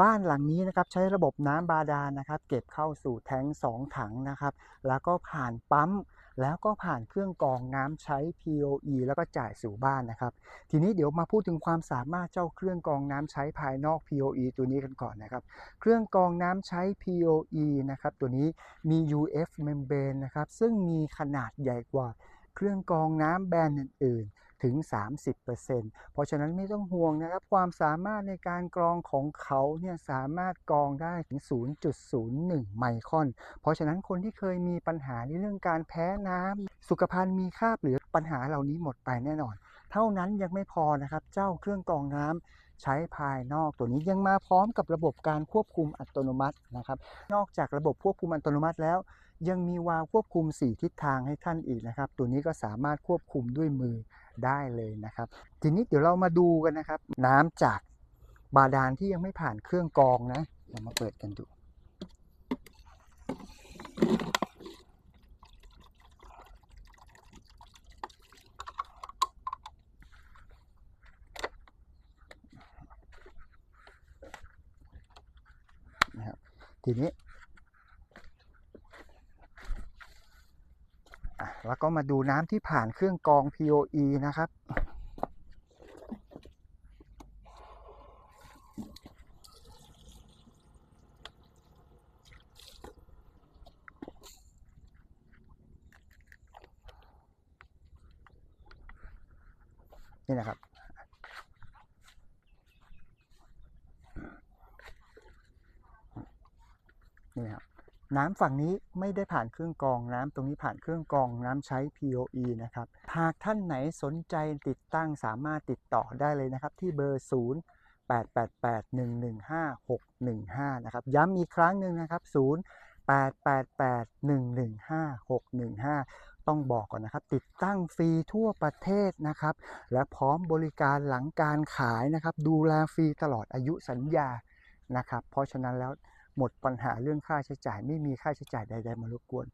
บ้านหลังนี้นะครับใช้ระบบน้ำบาดาลนะครับ เก็บเข้าสู่แท้งถังนะครับ แล้วก็ผ่านปั๊มแล้วก็ผ่านเครื่องกรองน้ำใช้ POE แล้วก็จ่ายสู่บ้านนะครับ ทีนี้เดี๋ยวมาพูดถึงความสามารถเจ้าเครื่องกรองน้ำใช้ภายนอก POE ตัวนี้กันก่อนนะครับ เครื่องกรองน้ำใช้ POE นะครับตัวนี้มี UF membrane นะครับซึ่งมีขนาดใหญ่กว่า เครื่องกรองน้ำแบรนด์อื่นๆ ถึง 30%เพราะฉะนั้นไม่ต้องห่วงนะครับ ความสามารถในการกรองของเขาเนี่ยสามารถกรองได้ถึง 0.01 ไมครอน เพราะฉะนั้นคนที่เคยมีปัญหาในเรื่องการแพ้น้ำสุขภัณฑ์มีคราบเหลือปัญหาเหล่านี้หมดไปแน่นอน เท่านั้นยังไม่พอนะครับ เจ้าเครื่องกรองน้ำ ใช้ภายนอกตัวนี้ยังมาพร้อมกับระบบการควบคุมอัตโนมัตินะครับ นอกจากระบบควบคุมอัตโนมัติแล้ว ยังมีวาล์วควบคุม 4 ทิศทางให้ท่านอีกนะครับ ตัวนี้ก็สามารถควบคุมด้วยมือได้เลยนะครับ ทีนี้เดี๋ยวเรามาดูกันนะครับ น้ำจากบาดาลที่ยังไม่ผ่านเครื่องกรองนะ เรามาเปิดกันดู นะครับ ทีนี้แล้วก็มาดูน้ำที่ผ่านเครื่องกรอง POE นะครับ นี่นะครับ นี่นะครับน้ำฝั่งนี้ไม่ได้ผ่านเครื่องกรองน้ำตรงนี้ผ่านเครื่องกรองน้ำใช้ POE นะครับ หากท่านไหนสนใจติดตั้งสามารถติดต่อได้เลยนะครับ ที่เบอร์ 0 8 8 8 1 1 5 6 1 5 นะครับ ย้ำอีกครั้งหนึ่งนะครับ 0 8 8 8 1 1 5 6 1 5 ต้องบอกก่อนนะครับ ติดตั้งฟรีทั่วประเทศนะครับ และพร้อมบริการหลังการขายนะครับ ดูแลฟรีตลอดอายุสัญญานะครับ เพราะฉะนั้นแล้ว หมดปัญหาเรื่องค่าใช้จ่าย ไม่มีค่าใช้จ่ายใด ๆ มารบกวน